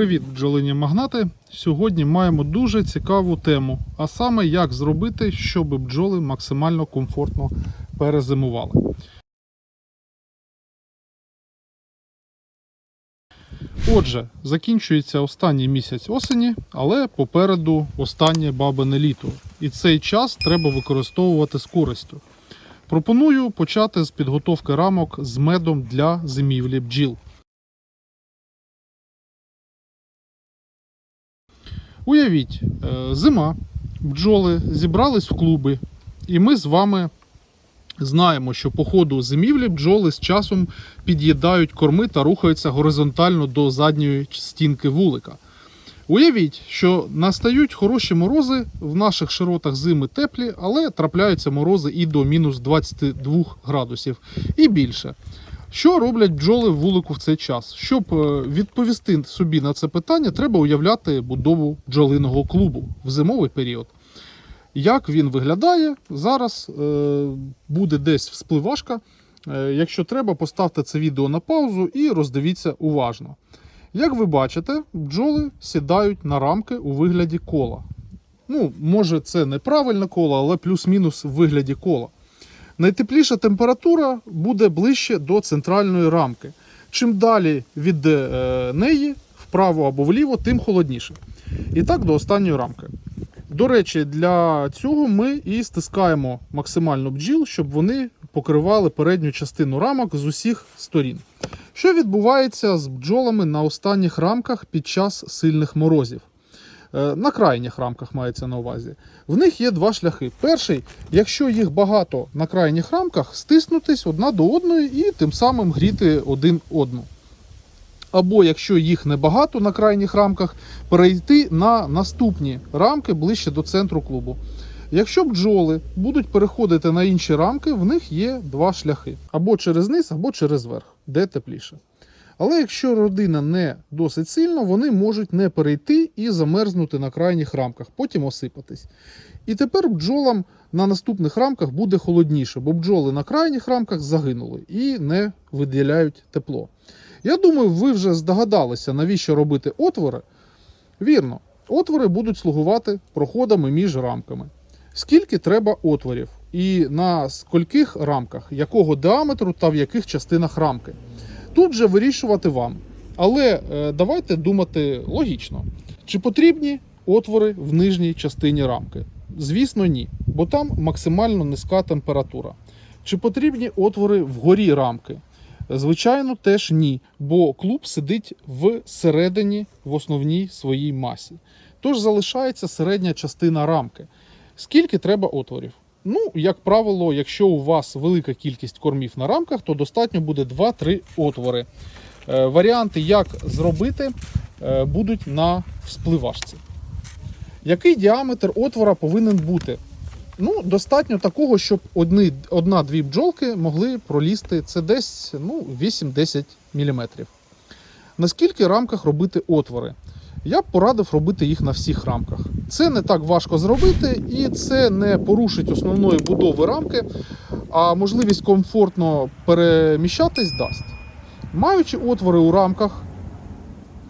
Привіт, бджолині магнати! Сьогодні маємо дуже цікаву тему, а саме як зробити, щоб бджоли максимально комфортно перезимували. Отже, закінчується останній місяць осені, але попереду останнє бабине літо. І цей час треба використовувати з користю. Пропоную почати з підготовки рамок з медом для зимівлі бджіл. Уявіть, е, зима, бджоли зібрались в клуби, і ми з вами знаємо, що по ходу зимівлі бджоли з часом під'їдають корми та рухаються горизонтально до задньої стінки вулика. Уявіть, що настають хороші морози, в наших широтах зими теплі, але трапляються морози і до мінус 22 градусів і більше. Що роблять бджоли в вулику в цей час? Щоб е, відповісти собі на це питання, треба уявляти будову бджолиного клубу в зимовий період. Як він виглядає, зараз е, буде десь вспливашка. Е, якщо треба, поставте це відео на паузу і роздивіться уважно. Як ви бачите, бджоли сідають на рамки у вигляді кола. Ну, може, це неправильне коло, але плюс-мінус в вигляді кола. Найтепліша температура буде ближче до центральної рамки. Чим далі від е, неї, вправо або вліво, тим холодніше. І так до останньої рамки. До речі, для цього ми і стискаємо максимально бджіл, щоб вони покривали передню частину рамок з усіх сторін. Що відбувається з бджолами на останніх рамках під час сильних морозів? Е, На крайніх рамках мається на увазі. В них є два шляхи. Перший, якщо їх багато на крайніх рамках, стиснутись одна до одної і тим самим гріти один одну. Або якщо їх небагато на крайніх рамках, перейти на наступні рамки ближче до центру клубу. Якщо бджоли будуть переходити на інші рамки, в них є два шляхи: або через низ, або через верх, де тепліше. Але якщо родина не досить сильна, вони можуть не перейти і замерзнути на крайніх рамках, потім осипатись. І тепер бджолам на наступних рамках буде холодніше, бо бджоли на крайніх рамках загинули і не виділяють тепло. Я думаю, ви вже здогадалися, навіщо робити отвори. Вірно, отвори будуть слугувати проходами між рамками. Скільки треба отворів, і на скольких рамках, якого діаметру та в яких частинах рамки. Тут же вирішувати вам. Але е, давайте думати логічно. Чи потрібні отвори в нижній частині рамки? Звісно, ні, бо там максимально низька температура. Чи потрібні отвори вгорі рамки? Звичайно, теж ні, бо клуб сидить всередині в основній своїй масі. Тож залишається середня частина рамки. Скільки треба отворів? Ну, як правило, якщо у вас велика кількість кормів на рамках, то достатньо буде 2-3 отвори. Е, варіанти, як зробити, е, будуть на вспливашці. Який діаметр отвора повинен бути? Ну, достатньо такого, щоб одна-дві бджолки могли пролізти. Це десь ну, 8-10 мм. На скільки рамках робити отвори? Я б порадив робити їх на всіх рамках. Це не так важко зробити, і це не порушить основної будови рамки, а можливість комфортно переміщатись дасть. Маючи отвори у рамках,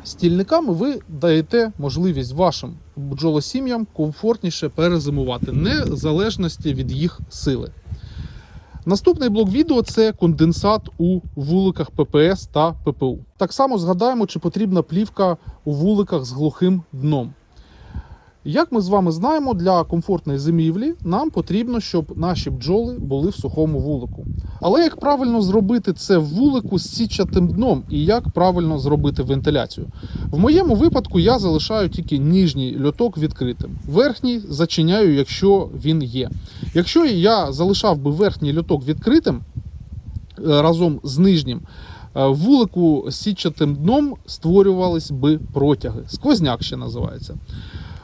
стільниками ви даєте можливість вашим бджолосім'ям комфортніше перезимувати, незалежності від їх сили. Наступний блок відео це конденсат у вуликах ППС та ППУ. Так само згадаємо, чи потрібна плівка у вуликах з глухим дном. Як ми з вами знаємо, для комфортної зимівлі нам потрібно, щоб наші бджоли були в сухому вулику. Але як правильно зробити це в вулику з січатим дном і як правильно зробити вентиляцію? В моєму випадку я залишаю тільки ніжній льоток відкритим. Верхній зачиняю, якщо він є. Якщо я залишав би верхній льоток відкритим е, разом з нижнім, е, вулику з сітчатим дном створювались би протяги. Сквозняк ще називається.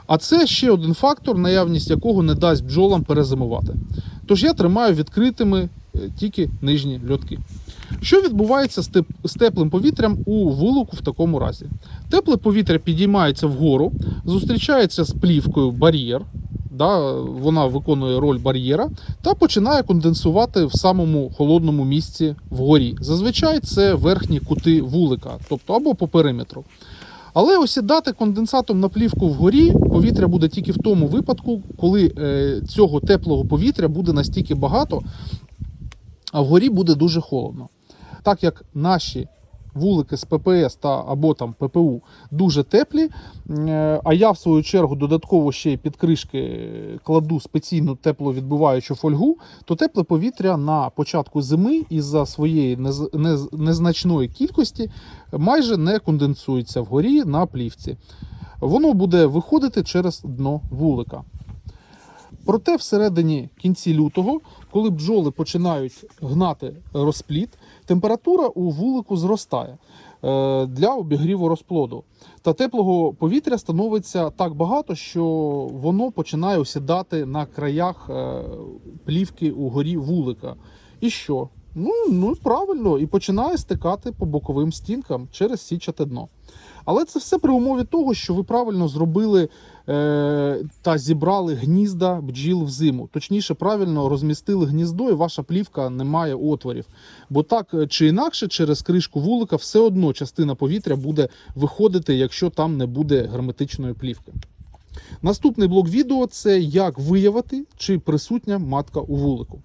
А це ще один фактор, наявність якого не дасть бджолам перезимувати. Тож я тримаю відкритими е, тільки нижні льотки. Що відбувається з теплим повітрям у вулику в такому разі? Тепле повітря підіймається вгору, зустрічається з плівкою бар'єр, да, вона виконує роль бар'єра, та починає конденсувати в самому холодному місці вгорі. Зазвичай це верхні кути вулика, тобто або по периметру. Але осідати конденсатом на плівку вгорі повітря буде тільки в тому випадку, коли е, цього теплого повітря буде настільки багато, а вгорі буде дуже холодно. Так як наші вулики з ППС та або там ППУ дуже теплі, е, а я в свою чергу додатково ще й під кришки кладу спеційну тепловідбиваючу фольгу, то тепле повітря на початку зими із-за своєї нез- нез- незначної кількості майже не конденсується вгорі на плівці. Воно буде виходити через дно вулика. Проте всередині кінці лютого, коли бджоли починають гнати розплід, температура у вулику зростає е, для обігріву розплоду. Та теплого повітря становиться так багато, що воно починає осідати на краях е, плівки угорі вулика. І що? Ну, ну правильно, і починає стикати по боковим стінкам через січате дно. Але це все при умові того, що ви правильно зробили та зібрали гнізда бджіл в зиму. Точніше, правильно розмістили гніздо, і ваша плівка не має отворів. Бо так е, чи інакше, через кришку вулика все одно частина повітря буде виходити, якщо там не буде герметичної плівки. Наступний блок відео це як виявити, чи присутня матка у вулику.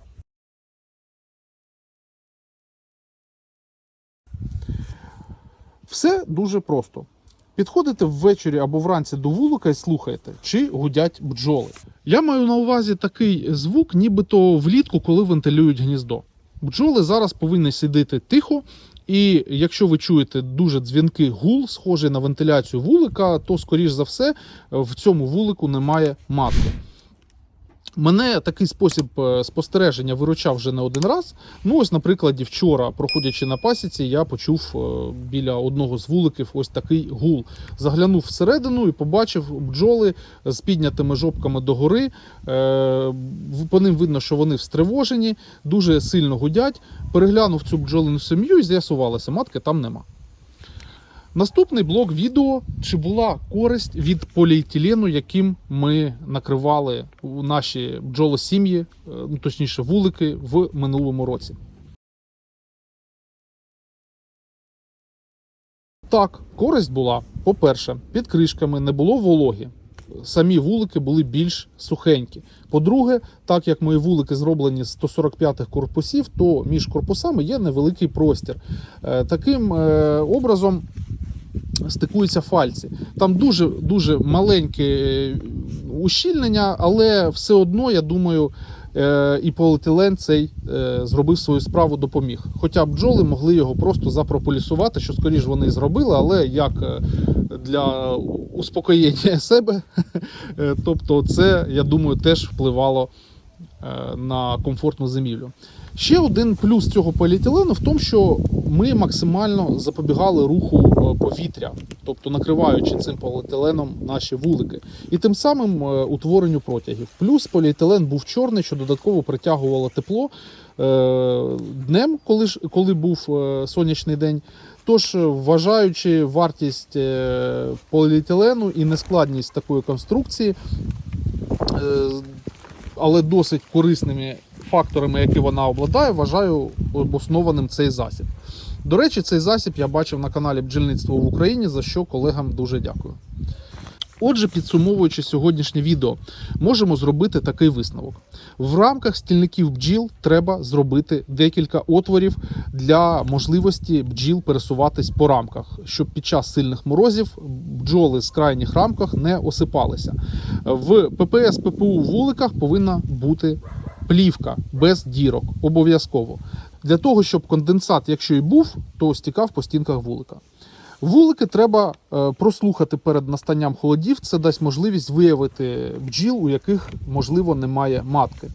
Все дуже просто. Підходите ввечері або вранці до вулика і слухаєте, чи гудять бджоли. Я маю на увазі такий звук, нібито влітку, коли вентилюють гніздо. Бджоли зараз повинні сидіти тихо, і якщо ви чуєте дуже дзвінкий гул, схожий на вентиляцію вулика, то, скоріш за все, в цьому вулику немає матки. Мене такий спосіб е, спостереження виручав вже не один раз. Ну, ось, наприклад, вчора, проходячи на пасіці, я почув е, біля одного з вуликів ось такий гул. Заглянув всередину і побачив бджоли з піднятими жопками догори. Е, По ним видно, що вони встривожені, дуже сильно гудять. Переглянув цю бджолину сім'ю і з'ясувалося, матки там нема. Наступний блок відео, чи була користь від поліетилену, яким ми накривали у наші бджолосім'ї, е, ну точніше вулики, в минулому році. Так, користь була. По-перше, під кришками не було вологі. Самі вулики були більш сухенькі. По-друге, так як мої вулики зроблені з 145-х корпусів, то між корпусами є невеликий простір. Е, Таким е, образом стикуються фальці. Там дуже дуже маленьке е, ущільнення, але все одно, я думаю, і поліетилен цей е, зробив свою справу, допоміг. Хоча бджоли могли його просто запрополісувати, що скоріш вони і зробили, але як е, для успокоєння себе. Е, Тобто, це, я думаю, теж впливало е, на комфортну зимівлю. Ще один плюс цього поліетилену в тому, що ми максимально запобігали руху е, повітря, тобто накриваючи цим поліетиленом наші вулики, і тим самим е, утворенню протягів. Плюс поліетилен був чорний, що додатково притягувало тепло е, днем, коли ж коли був сонячний день. Тож, вважаючи вартість поліетилену і нескладність такої конструкції, але досить корисними факторами, які вона обладає, вважаю обоснованим цей засіб. До речі, цей засіб я бачив на каналі Бджільництво в Україні, за що колегам дуже дякую. Отже, підсумовуючи сьогоднішнє відео, можемо зробити такий висновок. В рамках стільників бджіл треба зробити декілька отворів для можливості бджіл пересуватись по рамках, щоб під час сильних морозів бджоли з крайніх рамках не осипалися. В ППС ППУ вуликах повинна бути плівка без дірок, обов'язково. Для того, щоб конденсат, якщо і був, то стікав по стінках вулика. Вулики треба е, прослухати перед настанням холодів. Це дасть можливість виявити бджіл, у яких можливо немає матки.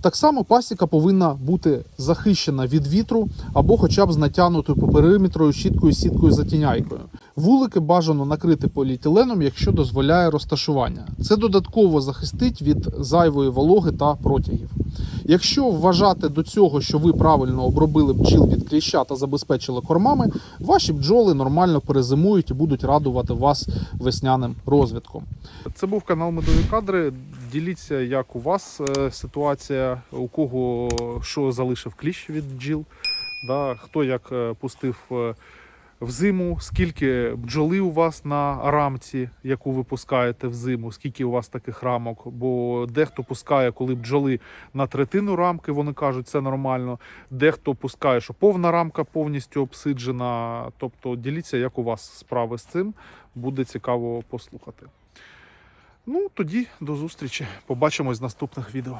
Так само пасіка повинна бути захищена від вітру або хоча б з натягнутою по периметру щіткою сіткою затіняйкою. Вулики бажано накрити поліетиленом, якщо дозволяє розташування. Це додатково захистить від зайвої вологи та протягів. Якщо вважати до цього, що ви правильно обробили бджіл від кліща та забезпечили кормами, ваші бджоли нормально перезимують і будуть радувати вас весняним розвитком. Це був канал Медові кадри. Діліться, як у вас е, ситуація, у кого що залишив кліщ від бджіл, да, хто як е, пустив е, взиму, скільки бджоли у вас на рамці, яку ви пускаєте взиму, скільки у вас таких рамок, бо дехто пускає, коли бджоли на третину рамки, вони кажуть, це нормально. Дехто пускає, що повна рамка повністю обсиджена. Тобто діліться, як у вас справи з цим. Буде цікаво послухати. Ну, тоді до зустрічі. Побачимось в наступних відео.